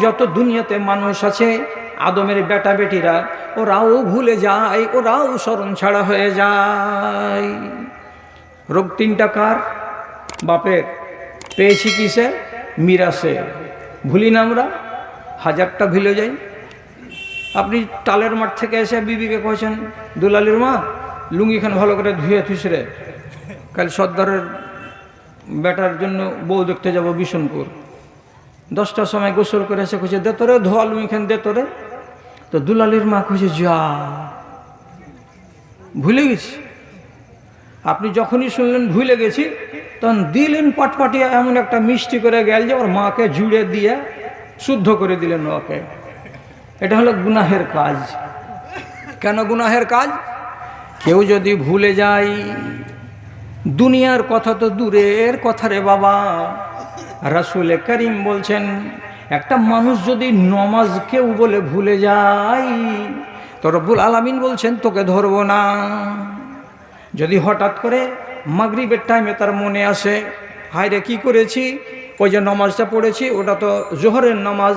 যত দুনিয়াতে মানুষ আছে, আদমের বেটা বেটিরা, ওরাও ভুলে যায়, ওরাও স্মরণ ছাড়া হয়ে যায়। রোগ তিনটা কার? বাপের। পেয়েছি কিসে? মিরাসে। ভুলি না আমরা? হাজারটা ভুলে যাই। আপনি টালের মাঠ থেকে এসে বিবিকে কয়েছেন দুলালির মা লুঙ্গিখান ভালো করে ধুয়ে থুসরে কাল সর্দারের বেটার জন্য বউ দেখতে যাব বিশনপুর দশটার সময় গোসল করে এসে খুঁজে দে তোরে, ধোয়া লুঙ্গিখান দে তোরে। তো দুলালির মা খুঁজে যা। ভুলে গেছি। আপনি যখনই শুনলেন ভুলে গেছি, তখন দিলেন পাটপাটিয়া এমন একটা মিষ্টি করে গেল যে ওর মাকে জুড়ে দিয়ে শুদ্ধ করে দিলেন ওকে। এটা হলো গুনাহের কাজ। কেন গুনাহের কাজ? কেউ যদি ভুলে যায়, দুনিয়ার কথা তো দূরের কথা রে বাবা। রাসুলে করিম বলছেন, একটা মানুষ যদি নমাজ কেউ বলে ভুলে যায়, তো রব্বুল আলমিন বলছেন, তোকে ধরব না। যদি হঠাৎ করে মাগরিবের টাইমে তার মনে আসে হায় রে কী করেছি? ওই যে নমাজটা পড়েছি, ওটা তো জোহরের নমাজ।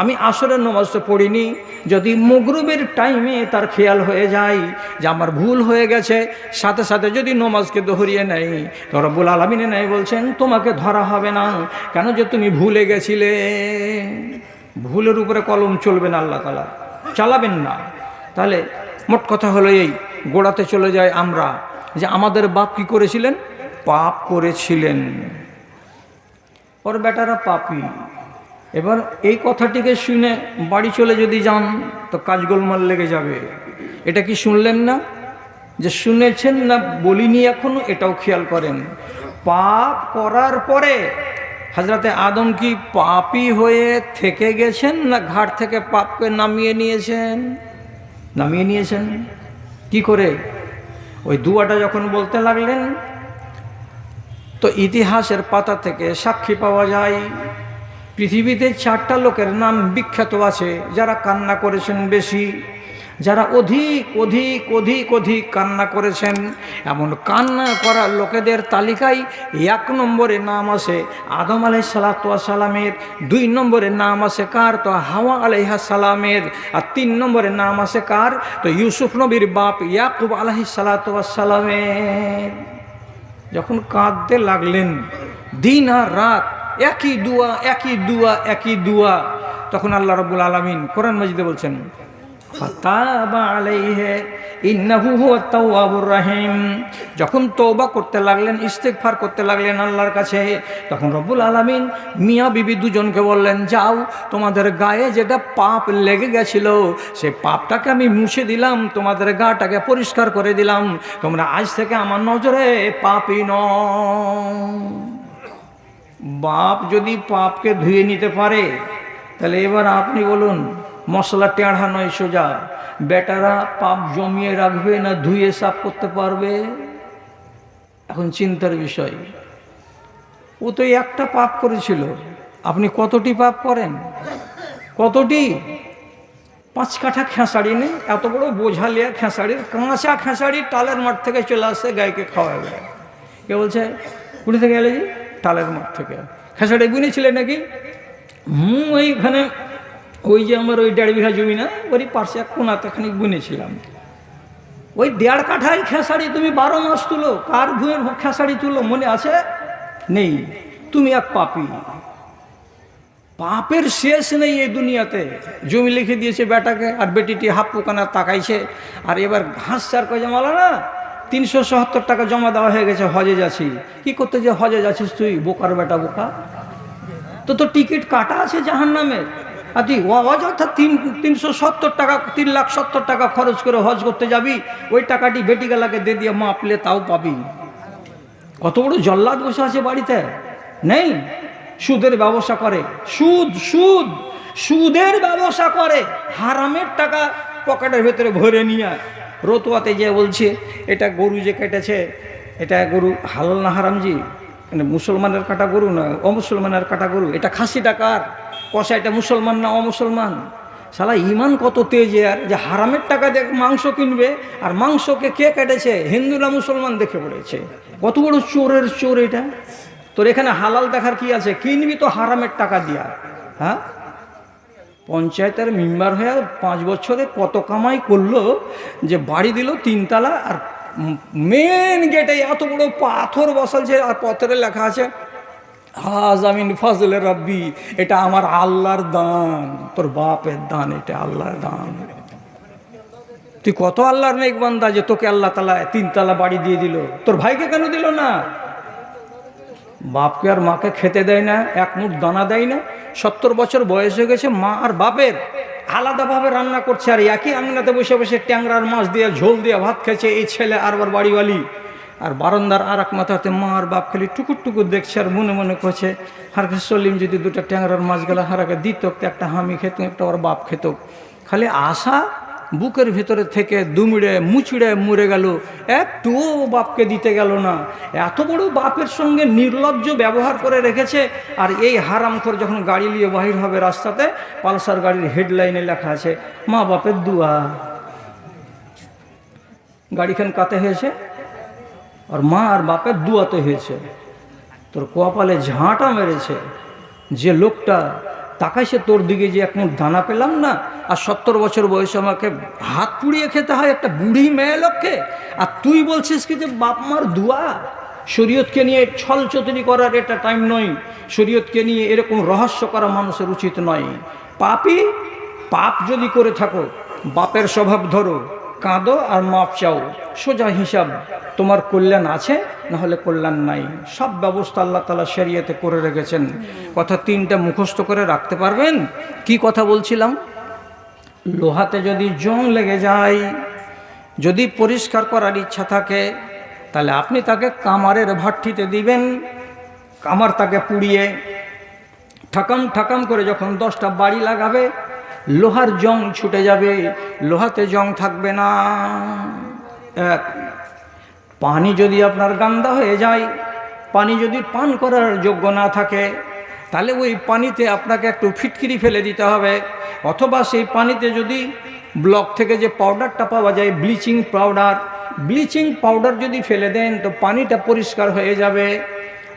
আমি আসরের নামাজটা পড়িনি। যদি মগরুবের টাইমে তার খেয়াল হয়ে যায় যে আমার ভুল হয়ে গেছে, সাথে সাথে যদি নমাজকে দোহরিয়ে নেয়, তো রব্বুল আলমিনে নেয় বলছেন, তোমাকে ধরা হবে না। কেন যে তুমি ভুলে গেছিলে? ভুলের উপরে কলম চলবে না আল্লাহ তালা চালাবেন না। তাহলে মোট কথা হলো এই, গোড়াতে চলে যায় আমরা যে আমাদের বাপ কি করেছিলেন? পাপ করেছিলেন। ওর বেটারা পাপি। এবার এই কথাটিকে শুনে বাড়ি চলে যদি যান, তো কাজ গোলমাল লেগে যাবে। এটা কি শুনলেন না? যে শুনেছেন না বলিনি এখনও, এটাও খেয়াল করেন। পাপ করার পরে হাজরাতে আদম কি পাপি হয়ে থেকে গেছেন না ঘাট থেকে পাপকে নামিয়ে নিয়েছেন? নামিয়ে নিয়েছেন? কি করে? ওই দুয়াটা যখন বলতে লাগলেন তো ইতিহাসের পাতা থেকে সাক্ষী পাওয়া যায়। পৃথিবীতে চারটা লোকের নাম বিখ্যাত আছে, যারা কান্না করেছেন বেশি, যারা অধিক অধিক অধিক অধিক কান্না করেছেন। এমন কান্না করা লোকেদের তালিকায় এক নম্বরে নাম আছে আদম আলাই সালামের দুই নম্বরে নাম আছে কার? তো হাওয়া আলাইহা সালামের আর তিন নম্বরে নাম আছে কার? তো ইউসুফ নবীর বাপ ইয়াকুব আলাহি সালামের যখন কাঁদতে লাগলেন, দিন আর রাত, একই দুয়া একই দুয়া একই দুয়া, তখন আল্লাহ রবুল আলমিন কোরআন মজিদে বলছেন যখন তওবা করতে লাগলেন, ইস্তেগফার করতে লাগলেন আল্লাহর কাছে, তখন রব্বুল আলামিন মিয়া বিবি দুজনকে বললেন, যাও, তোমাদের গায়ে যেটা পাপ লেগে গেছিল, সে পাপটাকে আমি মুছে দিলাম, তোমাদের গাটাকে পরিষ্কার করে দিলাম। তোমরা আজ থেকে আমার নজরে পাপই ন বাপ যদি পাপকে ধুয়ে নিতে পারে, তাহলে এবার আপনি বলুন মশলা টেঁড়া নয় সোজা। বেটারা পাপ জমিয়ে রাখবে না, ধুয়ে সাফ করতে পারবে। এখন চিন্তার বিষয়। ও তো একটা পাপ করেছিল। আপনি কতটি পাপ করেন? কতটি? পাঁচ কাঠা খেসাড়ি নেই এত বড় বোঝা লিয়া খেসাড়ির কাঁচা খেসাড়ি টালের মাঠ থেকে চলে আসছে গাইকে খাওয়াবে কে বলছে? কুড়ি থেকে এলে যে টালের মাঠ থেকে। খেসাড়ি বুনেছিলেন নাকি? হুম, ওইখানে ওই যে আমার ওই দেড় বিঘা জমি না ওই পাশে এক কোনাতে খানিক বুনেছিলাম। ওই দেড় কাঠায় খেসাড়ি তুমি বারো মাস তুলো, কার ভুঁয়ের খেসাড়ি তুলো, মনে আছে? নেই। তুমি এক পাপি। পাপের শেষ নেই এই দুনিয়াতে। জমি লিখে দিয়েছে বেটাকে, আর বেটিটি হাফ পোকানা তাকাইছে। আর এবার ঘাস চার কয়ে জমালো না? তিনশো সত্তর টাকা জমা দেওয়া হয়ে গেছে হজে যাচ্ছি। কি করতে যে হজে যাচ্ছিস তুই? বোকার বেটা বোকা। তো তোর টিকিট কাটা আছে জাহান নামে তুই অযথা তিন তিনশো সত্তর টাকা, তিন লাখ সত্তর টাকা খরচ করে হজ করতে যাবি, ওই টাকাটি বেটি গেলাকে দিয়ে দিয়ে মাপলে তাও পাবি। কত বড় জল্লাদ বসে আছে বাড়িতে? নেই? সুদের ব্যবসা করে। সুদ সুদ, সুদের ব্যবসা করে। হারামের টাকা পকেটের ভেতরে ভরে নিয়ে রতুয়াতে যে বলছে, এটা গরু যে কেটেছে, এটা গরু হালাল না হারামজি মানে মুসলমানের কাটা গরু না অমুসলমানের কাটা গরু? এটা খাসি টাকার কষা, এটা মুসলমান না অমুসলমান? সালা ইমান কত তেজ আর? যে হারামের টাকা দিয়ে মাংস কিনবে আর মাংসকে কে কেটেছে? হিন্দু না মুসলমান দেখে পড়েছে। কত বড় চোরের চোর এটা? তোর এখানে হালাল দেখার কি আছে? কিনবি তো হারামের টাকা দিয়া। হ্যাঁ? পঞ্চায়েতের মেম্বার হয়ে পাঁচ বছরে কত কামাই করল যে বাড়ি দিল তিনতলা আর মেন গেটে এত বড় পাথর বসালছে আর পথরে লেখা আছে হাজ আমিন ফজলে রব্বি, এটা আমার আল্লাহর দান, তোর বাপের দান, এটা আল্লাহর দান। তুই কত আল্লাহর নেক বান্দা যে তোকে আল্লাহ তালা তিনতলা বাড়ি দিয়ে দিল, তোর ভাইকে কেন দিল না? বাপকে আর মাকে খেতে দেয় না, এক মুঠ দানা দেয় না, সত্তর বছর বয়স হয়ে গেছে, মা আর বাপের আলাদাভাবে রান্না করছে, আর একই আঙনাতে বসে বসে ট্যাংরার মাছ দিয়ে ঝোল দিয়ে ভাত খেয়েছে, এই ছেলে আর বাড়িওয়ালি। আর বারান্দার আর এক মাথাতে মা আর বাপ খালি টুকুর টুকুর দেখছে আর মনে মনে করছে, হারকে সলিম যদি দুটো ট্যাংরার মাছ গেলে হারাকে দিত একটা হামি খেত, একটা ওর বাপ খেত। খালি আশা বুকের ভেতরে থেকে দুমড়ে, মুচড়ে মরে গেল। একটুও বাপকে দিতে গেল না। এত বড় বাপের সঙ্গে নির্লজ্জ ব্যবহার করে রেখেছে, আর এই হারাম করে যখন গাড়ি নিয়ে বাহির হবে রাস্তাতে, পালসার গাড়ির হেডলাইনে লেখা আছে, মা বাপের দুয়া। গাড়িখান কাতে হয়েছে? আর মা আর বাপের দুয়াতে হয়েছে তোর কপালে ঝাঁটা মেরেছে যে লোকটা তাকাইছে তোর দিকে যে এখন দানা পেলাম না আর সত্তর বছর বয়সে আমাকে হাত পুড়িয়ে খেতে হয় একটা বুড়ি মেয়ে লোককে আর তুই বলছিস কি যে বাপ মার দুয়া? শরীয়তকে নিয়ে ছল চতুরি করার এটা টাইম নয়। শরীয়তকে নিয়ে এরকম রহস্য করা মানুষের উচিত নয়। পাপই পাপ যদি করে থাকো, বাপের স্বভাব ধরো। কাঁদো আর মাপ চাও, সোজা হিসাব, তোমার কল্যাণ আছে না হলে কল্যাণ নাই। সব ব্যবস্থা আল্লাহ তালা শরিয়াতে করে রেখেছেন। কথা তিনটা মুখস্থ করে রাখতে পারবেন? কি কথা বলছিলাম? লোহাতে যদি জং লেগে যায়, যদি পরিষ্কার করার ইচ্ছা থাকে, তাহলে আপনি তাকে কামারের ভাট্টিতে দিবেন। কামার তাকে পুড়িয়ে ঠাকাম ঠাকাম করে যখন দশটা বাড়ি লাগাবে লোহার জং ছুটে যাবে, লোহাতে জং থাকবে না। এক পানি যদি আপনার গান্দা হয়ে যায়, পানি যদি পান করার যোগ্য না থাকে, তাহলে ওই পানিতে আপনাকে একটু ফিটকিরি ফেলে দিতে হবে। অথবা সেই পানিতে যদি ব্লক থেকে যে পাউডারটা পাওয়া যায়, ব্লিচিং পাউডার ব্লিচিং পাউডার যদি ফেলে দেন, তো পানিটা পরিষ্কার হয়ে যাবে।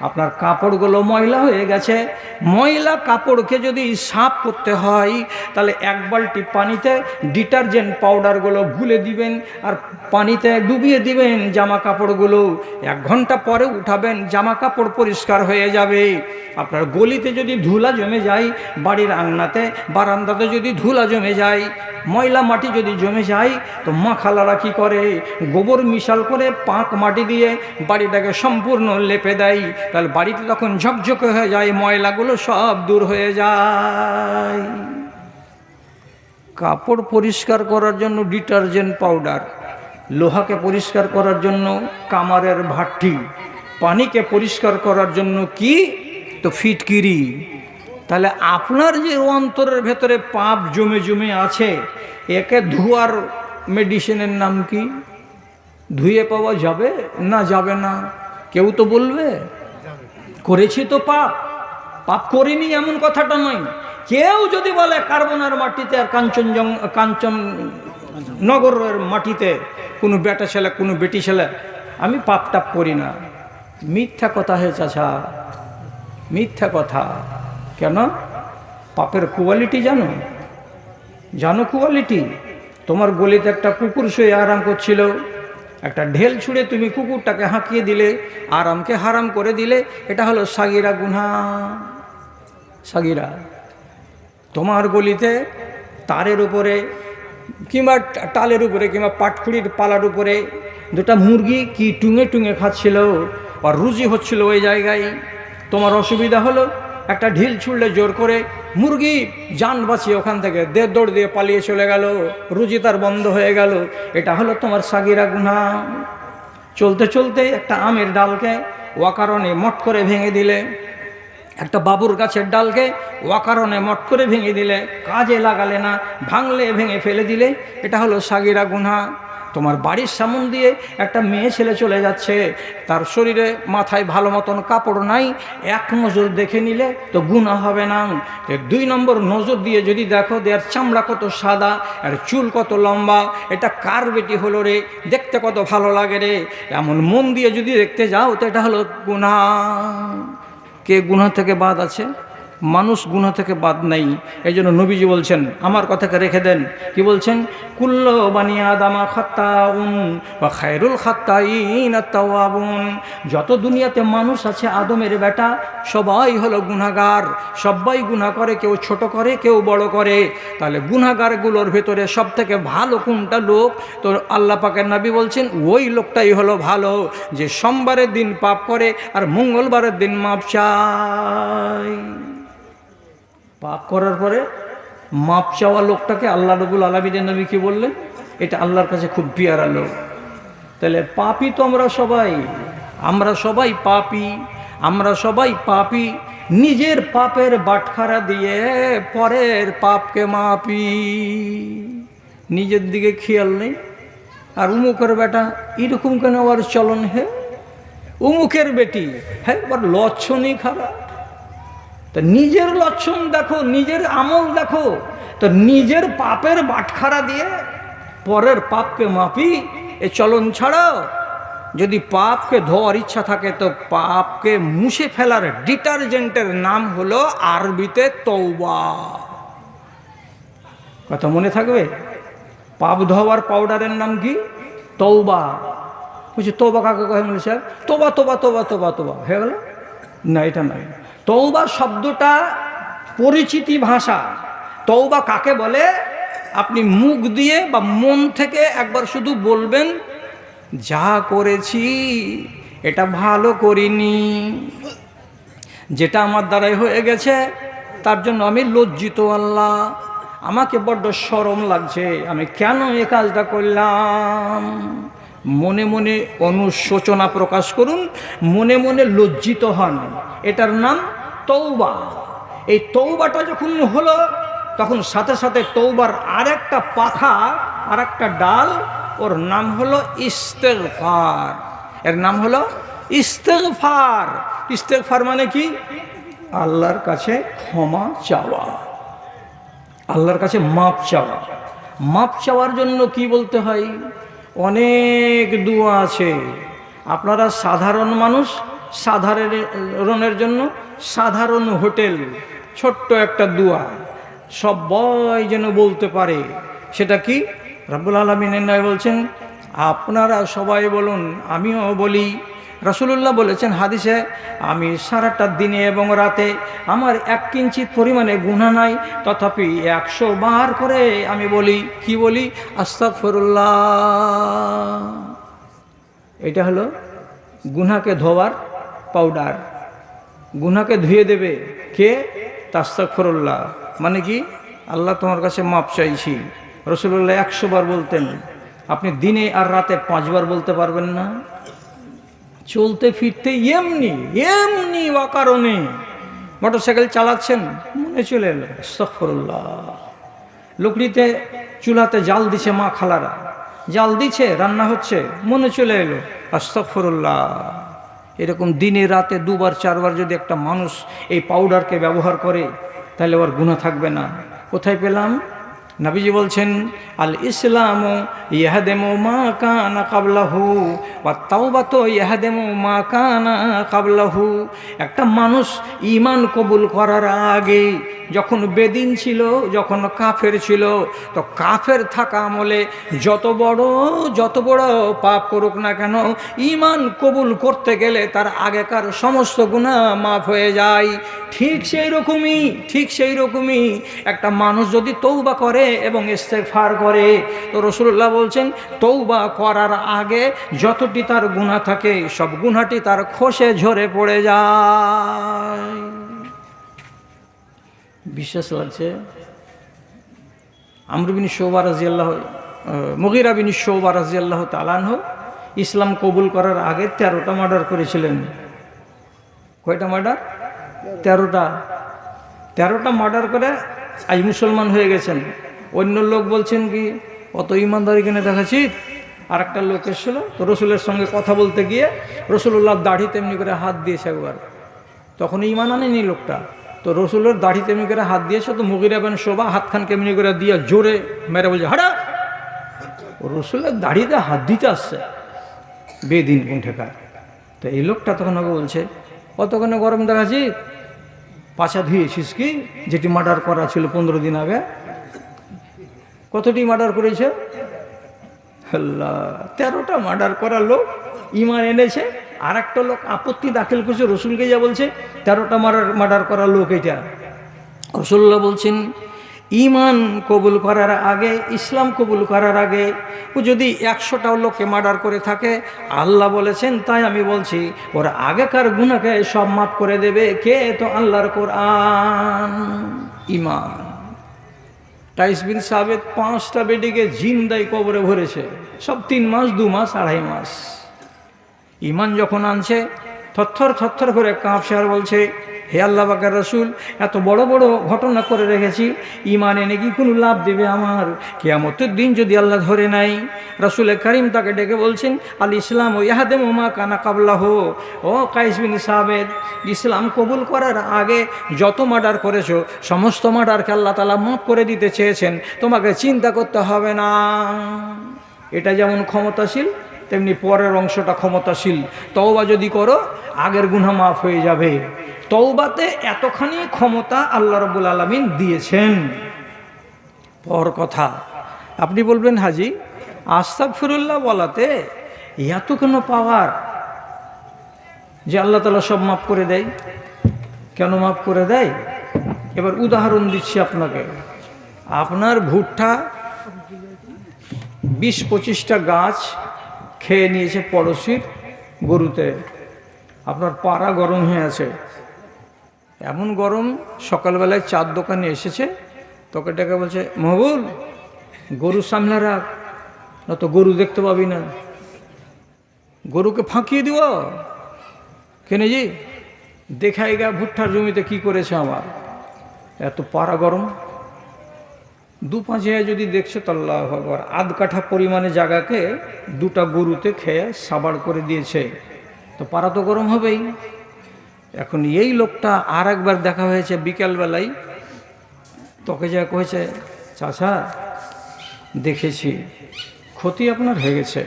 আপনার কাপড়গুলো ময়লা হয়ে গেছে। ময়লা কাপড়কে যদি সাফ করতে হয়, তাহলে এক বালতি পানিতে ডিটারজেন্ট পাউডারগুলো গুলে দিবেন আর পানিতে ডুবিয়ে দিবেন জামা কাপড়গুলো। এক ঘণ্টা পরে উঠাবেন, জামা কাপড় পরিষ্কার হয়ে যাবে। আপনার গলিতে যদি ধুলা জমে যায়, বাড়ির আংনাতে বারান্দাতে যদি ধুলা জমে যায়, ময়লা মাটি যদি জমে যায়, তো মা খালারা কী করে? গোবর মিশাল করে পাঁক মাটি দিয়ে বাড়িটাকে সম্পূর্ণ লেপে দেয়। তাহলে বাড়িতে তখন ঝকঝকে হয়ে যায়, ময়লাগুলো সব দূর হয়ে যায়। কাপড় পরিষ্কার করার জন্য ডিটারজেন্ট পাউডার, লোহাকে পরিষ্কার করার জন্য কামারের ভাট্টি, পানিকে পরিষ্কার করার জন্য কি? তো ফিটকিরি। তাহলে আপনার যে অন্তরের ভেতরে পাপ জমে জমে আছে, একে ধোয়ার মেডিসিনের নাম কি? ধুয়ে পাওয়া যাবে না যাবে না? কেউ তো বলবে? করেছি তো পাপ। পাপ করিনি এমন কথাটা নয়। কেউ যদি বলে কার্বনের মাটিতে আর কাঞ্চনজং, কাঞ্চন নগরের মাটিতে কোনো বেটা ছেলে, কোনো বেটি ছেলে, আমি পাপ টাপ করি না। মিথ্যা কথা হয়ে চাচা, মিথ্যা কথা। কেন? পাপের কোয়ালিটি জানো? জানো কোয়ালিটি তোমার গলিতে একটা কুকুর শুয়ে আরাম করছিল। একটা ঢেল ছুঁড়ে তুমি কুকুরটাকে হাঁকিয়ে দিলে, আরামকে হারাম করে দিলে, এটা হলো সাগিরা গুনা। সাগিরা, তোমার গলিতে তারের উপরে কিংবা টালের উপরে কিংবা পাটখুড়ির পালার উপরে দুটা মুরগি কি টুঙে টুঙে খাচ্ছিল, আর রুজি হচ্ছিল ওই জায়গায়। তোমার অসুবিধা হলো একটা ঢিল ছুড়লে জোর করে মুরগি যান বাঁচিয়ে ওখান থেকে দেড় দৌড় দিয়ে পালিয়ে চলে গেল, রুজি তার বন্ধ হয়ে গেল। এটা হলো তোমার সাগিরা গুনা চলতে চলতে একটা আমের ডালকে ওয়াকারণে মট করে ভেঙে দিলে। একটা বাবুর গাছের ডালকে ওয়াকারণে মট করে ভেঙে দিলে। কাজে লাগালে না, ভাঙলে ভেঙে ফেলে দিলে। এটা হলো সাগিরা গুনা তোমার বাড়ির সামন দিয়ে একটা মেয়ে ছেলে চলে যাচ্ছে। তার শরীরে মাথায় ভালো মতন কাপড় নাই। এক নজর দেখে নিলে তো গুণা হবে না। দুই নম্বর নজর দিয়ে যদি দেখো দেয়ার চামড়া কত সাদা আর চুল কত লম্বা, এটা কার বেটি হলো রে? দেখতে কত ভালো লাগে রে? এমন মন দিয়ে যদি দেখতে যাও তো এটা হলো গুণা কে গুণা থেকে বাদ আছে? মানুষ গুণা থেকে বাদ নাই। এই জন্য নবীজি বলছেন, আমার কথাকে রেখে দেন। কি বলছেন? কুল্ল বানিয়া দামা খাত্তাউন বা খায়রুল খাত্তাইন তাওয়াবুন যত দুনিয়াতে মানুষ আছে আদমের বেটা, সবাই হলো গুনাগার সবাই গুনাহ করে, কেউ ছোট করে, কেউ বড় করে। তাহলে গুনাগারগুলোর ভেতরে সব থেকে ভালো কোনটা লোক? তো আল্লাহ পাকের নবী বলছেন, ওই লোকটাই হলো ভালো, যে সোমবারের দিন পাপ করে আর মঙ্গলবারের দিন মাপ চায়। পাপ করার পরে মাপ চাওয়া লোকটাকে আল্লাহ রবুল আলমিনের নবী কি বললেন? এটা আল্লাহর কাছে খুব পিয়ারা লোক। তাহলে পাপি তো আমরা সবাই। আমরা সবাই পাপি। আমরা সবাই পাপি। নিজের পাপের বাটখারা দিয়ে পরের পাপকে মাপি। নিজের দিকে খেয়াল নেই। আর উমুকের বেটা, এরকম কেন আবার চলন হে? উমুকের বেটি হ্যাঁ লক্ষণই খারাপ। তো নিজের লক্ষণ দেখো, নিজের আমল দেখো। তো নিজের পাপের বাটখারা দিয়ে পরের পাপকে মাপি, এ চলন ছাড়াও, যদি পাপকে ধোয়ার ইচ্ছা থাকে তো পাপকে মুছে ফেলার ডিটারজেন্টের নাম হলো আরবিতে তৌবা কথা মনে থাকবে? পাপ ধোয়ার পাউডারের নাম কি? তৌবা বলছি তোবা কাকে কহে মনে স্যার? তোবা তোবা তোবা তোবা তোবা হয়ে গেল? না, এটা নয়। তৌবা শব্দটা পরিচিতি ভাষা। তৌবা কাকে বলে? আপনি মুখ দিয়ে বা মন থেকে একবার শুধু বলবেন, যা করেছি, এটা ভালো করিনি। যেটা আমার দ্বারাই হয়ে গেছে, তার জন্য আমি লজ্জিত আল্লাহ। আমাকে বড্ড সরম লাগছে। আমি কেন এ কাজটা করলাম? মনে মনে অনুশোচনা প্রকাশ করুন, মনে মনে লজ্জিত হন। এটার নাম তৌবা এই তৌবাটা যখন হলো, তখন সাথে সাথে তৌবার আরেকটা পাখা আর একটা ডাল, ওর নাম হলো ইস্তেগফার। এর নাম হলো ইস্তেগফার। ইস্তেগফার মানে কি? আল্লাহর কাছে ক্ষমা চাওয়া। আল্লাহর কাছে মাপ চাওয়া। মাপ চাওয়ার জন্য কি বলতে হয়? অনেক দুয়া আছে। আপনারা সাধারণ মানুষ সাধারণের জন্য সাধারণ হোটেল, ছোট্ট একটা দুয়া। সবাই যেন বলতে পারে, সেটা কি? রাব্বুল আলমিনের নয় বলছেন, আপনারা সবাই বলুন, আমিও বলি। রসুল্লাহ বলেছেন হাদিসে, আমি সারাটা দিনে এবং রাতে আমার এক কিঞ্চিত পরিমাণে গুণা নাই, তথাপি একশো বার করে আমি বলি। কি বলি? আস্তাকফরুল্লাহ এটা হলো গুনাকে ধোয়ার পাউডার গুনাকে ধুয়ে দেবে কে? তাস্তাকফরুল্লাহ। মানে কি? আল্লাহ তোমার কাছে মাপ চাইছি। রসুল্লাহ একশো বার বলতেন, আপনি দিনে আর রাতে পাঁচবার বলতে পারবেন না। চলতে ফিরতে এমনি এমনি অকারণে মোটর সাইকেল চালাচ্ছেন, মনে চলে এলো, আস্তাকফরুল্লাহ। লুকড়িতে চুলাতে জাল দিছে মা খালারা। জাল দিছে, রান্না হচ্ছে, মনে চলে এলো আস্তফরুল্লাহ এরকম দিনে রাতে দুবার, চারবার যদি একটা মানুষ এই পাউডারকে ব্যবহার করে, তাহলে ওর গুণা থাকবে না। কোথায় পেলাম? নাবিজি বলছেন, আল ইসলাম ইহাদেমো মা কানা কাবলাহু বা তাওবা তো ইহাদেমো মা কানা কাবলাহু। একটা মানুষ ইমান কবুল করার আগে যখন বেদিন ছিল, যখন কাফের ছিল, তো কাফের থাকা আমলে যত বড় যত বড় পাপ করুক না কেন ইমান কবুল করতে গেলে তার আগেকার সমস্ত গুণা মাফ হয়ে যায়। ঠিক সেই রকমই, ঠিক সেই রকমই একটা মানুষ যদি তৌবা করে এবং ইস্তেফার করে। তো রসুল্লাহ বলছেন তৌবা করার আগে যতটি তার গুণা থাকে, সব গুণাটি তার খসে ঝরে পড়ে যায়। বিশ্বাস লাগছে? আমরবিন শোবা রাজিয়াল্লাহ মগিরা বিন শোবা রাজিয়াল্লাহ তালানহ ইসলাম কবুল করার আগে তেরোটা মার্ডার করেছিলেন। কয়টা মার্ডার তেরোটা। তেরোটা মার্ডার করে আজ মুসলমান হয়ে গেছেন। অন্য লোক বলছেন কি, অত ইমানদারি কিনে দেখাচ্ছি? আর একটা লোক এসেছিল, তো রসুলের সঙ্গে কথা বলতে গিয়ে রসুল্লাহ দাড়ি তেমনি করে হাত দিয়েছে একবার। তখন ইমান আনেনি লোকটা, তো রসুলের দাড়ি তেমনি করে হাত দিয়েছে, তো মুগিরাবেন শোভা হাতখান কেমনি করে দিয়ে জোরে মেরে বলছে হাড়া রসুলের দাড়িতে হাত দিতে আসছে, বেদিন কোন ঠেকায় তো এই লোকটা তখন ওকে বলছে, কতক্ষণে গরম দেখাচ্ছি? পাছা ধুয়েছিস কি? যেটি মার্ডার করা ছিল পনেরো দিন আগে। কতটি মার্ডার করেছে? তেরোটা মার্ডার করা লোক ইমান এনেছে আর একটা লোক আপত্তি দাখিল করছে, রসুলকে যা বলছে, তেরোটা মার্ডার মার্ডার করা লোক এটা। রসুল্লাহ বলছেন, ইমান কবুল করার আগে, ইসলাম কবুল করার আগে, ও যদি একশোটা লোককে মার্ডার করে থাকে, আল্লাহ বলেছেন, তাই আমি বলছি, ওর আগেকার গুণাকে সব মাফ করে দেবে, কে? তো আল্লাহর কোরআন, ইমান। টাইস সাহেব পাঁচটা বেডিকে জিন্দাই কবরে ভরেছে। সব তিন মাস, দু মাস, আড়াই মাস। ইমান যখন আনছে, থরথর থরথর করে কাঁপছে আর বলছে হে আল্লাহ বাকার রসুল, এত বড় বড় ঘটনা করে রেখেছি। ইমান এনে কি কোনো লাভ দেবে আমার? কেয়ামতের দিন যদি আল্লাহ ধরে নাই, রসুল করিম তাকে ডেকে বলছেন, আল ইসলাম ও ইহাদে মোমা কানা কাবলাহ। ও কাইস বিন সাবেদ, ইসলাম কবুল করার আগে যত মার্ডার করেছ, সমস্ত মার্ডারকে আল্লাহ তালা মাফ করে দিতে চেয়েছেন। তোমাকে চিন্তা করতে হবে না। এটা যেমন ক্ষমতাশীল তেমনি পরের অংশটা ক্ষমতাশীল। তওবা যদি করো, আগের গুণা মাফ হয়ে যাবে। তওবাতে এতখানি ক্ষমতা আল্লাহ রবুল আলমিন দিয়েছেন। পর কথা। আপনি বলবেন, হাজি আস্তাক ফিরুল্লাহ বলাতে এত কেন পাওয়ার যে আল্লাহ তালা সব মাফ করে দেয়। কেন মাফ করে দেয়? এবার উদাহরণ দিচ্ছি আপনাকে। আপনার ভুট্টা বিশ পঁচিশটা গাছ খেয়ে নিয়েছে পড়োশির গরুতে। আপনার পাড়া গরম হয়ে আছে। এমন গরম সকালবেলায় চার দোকানে এসেছে, তোকে ডেকে বলছে মহবুল গরু সামনে রাখ, না তো গরু দেখতে পাবি না। গরুকে ফাঁকিয়ে দিব? কেনে জি দেখাই গা ভুট্টার জমিতে কি করেছে আমার। এত পাড়া গরম দু পাঁচে যদি দেখছ তো আল্লাহ ভগবান আধ কাঠা পরিমাণে জায়গাকে দুটা গরুতে খেয়ে সাবাড় করে দিয়েছে। তো পাড়া তো গরম হবেই। এখন এই লোকটা আর একবার দেখা হয়েছে বিকালবেলায়। তোকে যা কয়েছে, চাচা, দেখেছি, ক্ষতি আপনার হয়ে গেছে।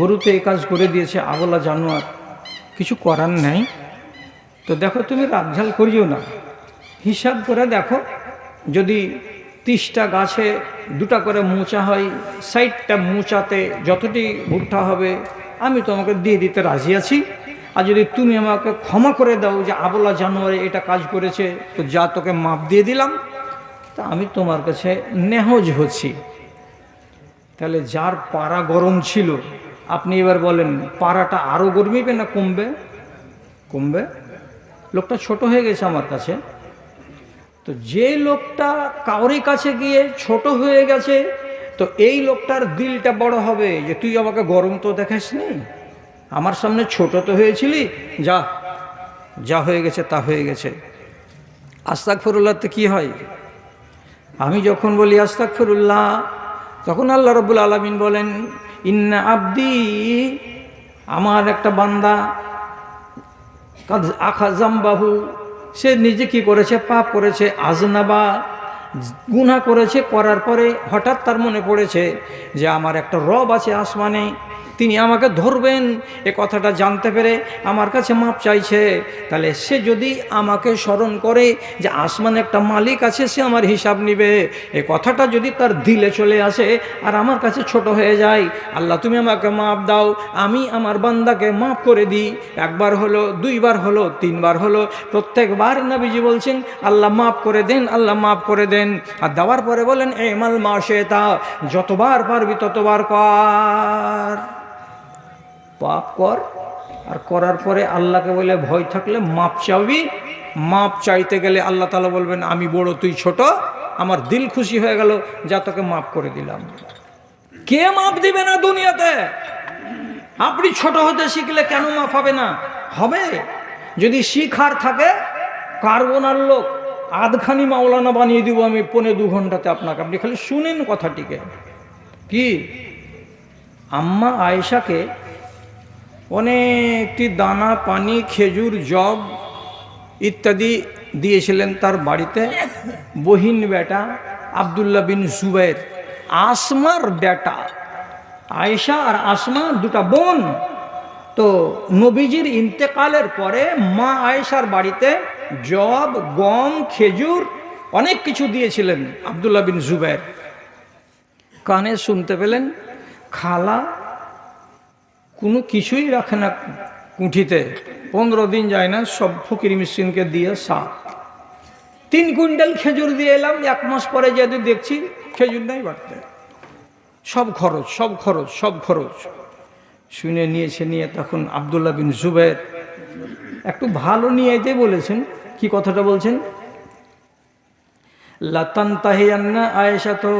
গরুতে এই কাজ করে দিয়েছে, আগলা জানোয়ার, কিছু করার নেই। তো দেখো, তুমি রাতঝাল করিও না। হিসাব করে দেখো, যদি তিরিশটা গাছে দুটা করে মোচা হয় ষাটটা মোচাতে যতটি ভুট্টা হবে, আমি তোমাকে দিয়ে দিতে রাজি আছি। আর যদি তুমি আমাকে ক্ষমা করে দাও যে আবলা জানুয়ারি এটা কাজ করেছে, তো যা তোকে মাপ দিয়ে দিলাম, তা আমি তোমার কাছে নেহজ হচ্ছি। তাহলে যার পাড়া গরম ছিল, আপনি এবার বলেন, পাড়াটা আরও গরমিবে না কমবে? কমবে? লোকটা ছোট হয়ে গেছে আমার কাছে। তো যে লোকটা কাউরি কাছে গিয়ে ছোট হয়ে গেছে, তো এই লোকটার দিলটা বড় হবে যে তুই আমাকে গরম তো দেখাস নি আমার সামনে ছোট তো হয়েছিলি, যা যা হয়ে গেছে তা হয়ে গেছে। আস্তাক ফিরুল্লাহতে কী হয়? আমি যখন বলি আস্তাক ফিরুল্লাহ তখন আল্লাহ রবুল আলমিন বলেন, ইন্না আব্দি, আমার একটা বান্দা আখা জাম্বাহু সে নিজে কি করেছে? পাপ করেছে, আজনাবা গুনা করেছে, করার পরে হঠাৎ তার মনে পড়েছে যে আমার একটা রব আছে আসমানে। তিনি আমাকে ধরবেন, এ কথাটা জানতে পেরে আমার কাছে মাপ চাইছে। তাহলে সে যদি আমাকে স্মরণ করে যে আসমানে একটা মালিক আছে, সে আমার হিসাব নিবে। এ কথাটা যদি তার দিলে চলে আসে আর আমার কাছে ছোট হয়ে যায়, আল্লাহ তুমি আমাকে মাপ দাও, আমি আমার বান্দাকে মাফ করে দিই। একবার হলো, দুইবার হলো, তিনবার হলো, প্রত্যেকবার নাবিজি বলছেন, আল্লাহ মাফ করে দেন, আল্লাহ মাফ করে দেন। আর দেওয়ার পরে বলেন, এ মাল মাসে তা যতবার পারবি ততবার কর। পাপ কর, আর করার পরে আল্লাহকে বলে ভয় থাকলে মাপ চাবি। মাপ চাইতে গেলে আল্লাহ তালা বলবেন, আমি বড়, তুই ছোট। আমার দিল খুশি হয়ে গেল, যা তোকে মাফ করে দিলাম। কে মাপ দিবে না দুনিয়াতে? আপনি ছোট হতে শিখলে কেন মাপ হবে না? হবে। যদি শিখার থাকে কার্বনার লোক, আধখানি মাওলানা বানিয়ে দিব আমি পনে দু ঘন্টাতে আপনাকে। আপনি খালি শুনেন কথাটিকে। কি? আম্মা আয়েশাকে অনেকটি দানা, পানি, খেজুর জব ইত্যাদি দিয়েছিলেন তার বাড়িতে। বহিন বেটা আবদুল্লাহ বিন জুবের আসমার বেটা আয়েশা আর আসমা দুটা বোন। তো নবীজির ইন্তেকালের পরে মা আয়েশার বাড়িতে জব গম, খেজুর অনেক কিছু দিয়েছিলেন আবদুল্লাহ বিন জুবের কানে শুনতে পেলেন, খালা কোনো কিছুই রাখে না কুঠিতে। পনেরো দিন যায় না, সব ফকির মিসকিনকে দিয়ে সাপ। তিন কুইন্টাল খেজুর দিয়ে এলাম, এক মাস পরে যেহেতু দেখছি খেজুর নাই বাড়তে। সব খরচ সব খরচ সব খরচ। শুনে নিয়েছে, নিয়ে তখন আবদুল্লাহ বিন জুবের একটু ভালো নিয়ে যেতে বলেছেন। কি কথাটা বলছেন? লাতান তাহিয়ান্না আয়েশা তো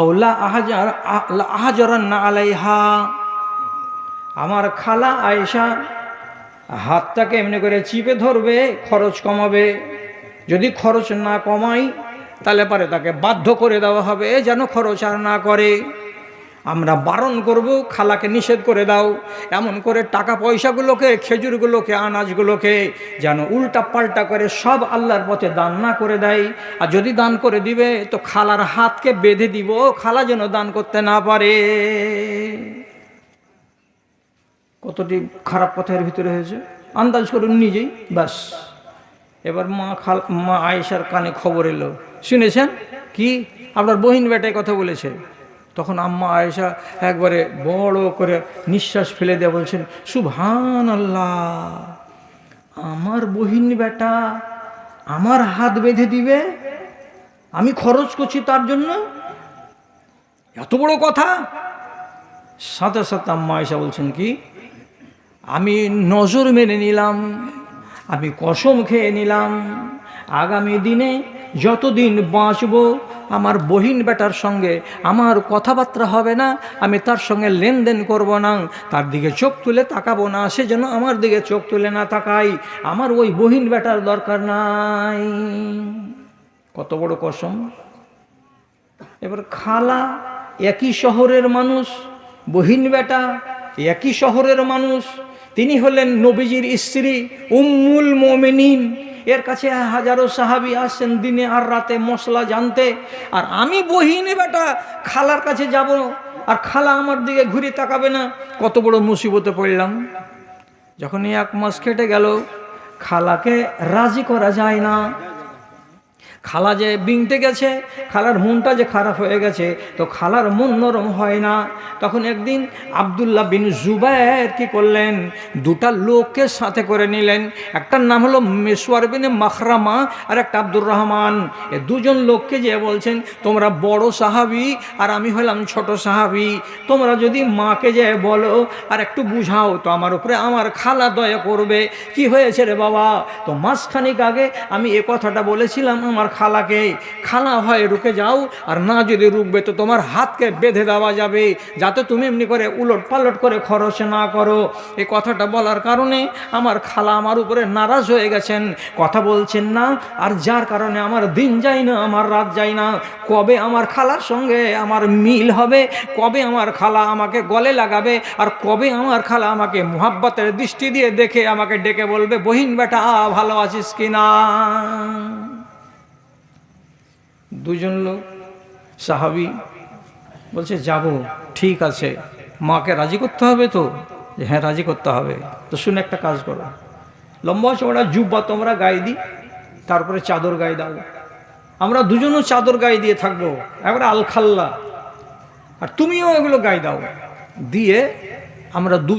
আউলা আহাজার আহাজরান্না আলাইহা। আমার খালা আয়েশা হাতটাকে এমনি করে চিপে ধরবে, খরচ কমাবে। যদি খরচ না কমাই, তাহলে পারে তাকে বাধ্য করে দেওয়া হবে যেন খরচ আর না করে। আমরা বারণ করব, খালাকে নিষেধ করে দাও। এমন করে টাকা পয়সাগুলোকে, খেজুরগুলোকে, আনাজগুলোকে যেন উল্টা পাল্টা করে সব আল্লাহর পথে দান না করে দেয়। আর যদি দান করে দিবে, তো খালার হাতকে বেঁধে দিব, খালা যেন দান করতে না পারে। কতটি খারাপ পথের ভিতরে হয়েছে? আন্দাজ করুন নিজেই, ব্যাস। এবার মা খাল, মা আয়েশার কানে খবর এলো। শুনেছেন? কি? আপনার বহিন বেটায় কথা বলেছে। তখন আম্মা আয়েশা একবারে বড় করে নিঃশ্বাস ফেলে দিয়ে বলছেন সুভান আল্লাহ আমার বহিন বেটা আমার হাত বেঁধে দিবে? আমি খরচ করছি তার জন্য? এত বড় কথা? সাথে সাথে আম্মা আয়েশা বলছেন, কি? আমি নজর মেনে নিলাম, আমি কসম খেয়ে নিলাম। আগামী দিনে যতদিন বাঁচব, আমার বহিন বেটার সঙ্গে আমার কথাবার্তা হবে না, আমি তার সঙ্গে লেনদেন করব না, তার দিকে চোখ তুলে তাকাবো না, সে যেন আমার দিকে চোখ তুলে না তাকাই আমার ওই বহিন বেটার দরকার নাই। কত বড় কসম। এবার খালা একই শহরের মানুষ, বহিন বেটা একই শহরের মানুষ তিনি হলেন নবীজির স্ত্রী উম্মুল মোমেনিন। এর কাছে হাজারো সাহাবি আসছেন দিনে আর রাতে মশলা জানতে। আর আমি বহিনী বেটা, খালার কাছে যাব, আর খালা আমার দিকে ঘুরে তাকাবে না। কত বড় মুসিবতে পড়লাম। যখনই এক মাস কেটে গেল, খালাকে রাজি করা যায় না। খালা যে বিংতে গেছে, খালার মনটা যে খারাপ হয়ে গেছে, তো খালার মন নরম হয় না। তখন একদিন আবদুল্লাহ বিন জুবায়ের কি করলেন? দুটা লোককে সাথে করে নিলেন। একটার নাম হলো মেসওয়ার বিন মাখরামা আর একটা আব্দুর রহমান। এ দুজন লোককে যে বলছেন, তোমরা বড় সাহাবি আর আমি হলাম ছোট সাহাবি। তোমরা যদি মাকে যে বলো আর একটু বুঝাও, তো আমার উপরে আমার খালা দয়া করবে। কি হয়েছে রে বাবা? তো মাসখানিক আগে আমি এ কথাটা বলেছিলাম আমার খালাকে, খালা হয় রুকে যাও, আর না যদি রুকবে তো তোমার হাতকে বেঁধে দেওয়া যাবে, যাতে তুমি এমনি করে উলট পালট করে খরচ না করো। এই কথাটা বলার কারণে আমার খালা আমার উপরে নারাজ হয়ে গেছেন। কথা বলছেন না, আর যার কারণে আমার দিন যায় না, আমার রাত যায় না। কবে আমার খালার সঙ্গে আমার মিল হবে? কবে আমার খালা আমাকে গলে লাগাবে? আর কবে আমার খালা আমাকে মোহাব্বতের দৃষ্টি দিয়ে দেখে আমাকে ডেকে বলবে, বহিন বেটা, ভালো আছিস কিনা? দুজন লোক, সাহাবি বলছে, যাব, ঠিক আছে। মাকে রাজি করতে হবে তো? যে হ্যাঁ রাজি করতে হবে। তো শুনে একটা কাজ করো। লম্বা চওড়া জুব্বা তোমরা গায়ে দিই, তারপরে চাদর গায়ে দাও। আমরা দুজনও চাদর গায়ে দিয়ে থাকব, একবারে আলখাল্লা। আর তুমিও এগুলো গায়ে দাও। দিয়ে আমরা দু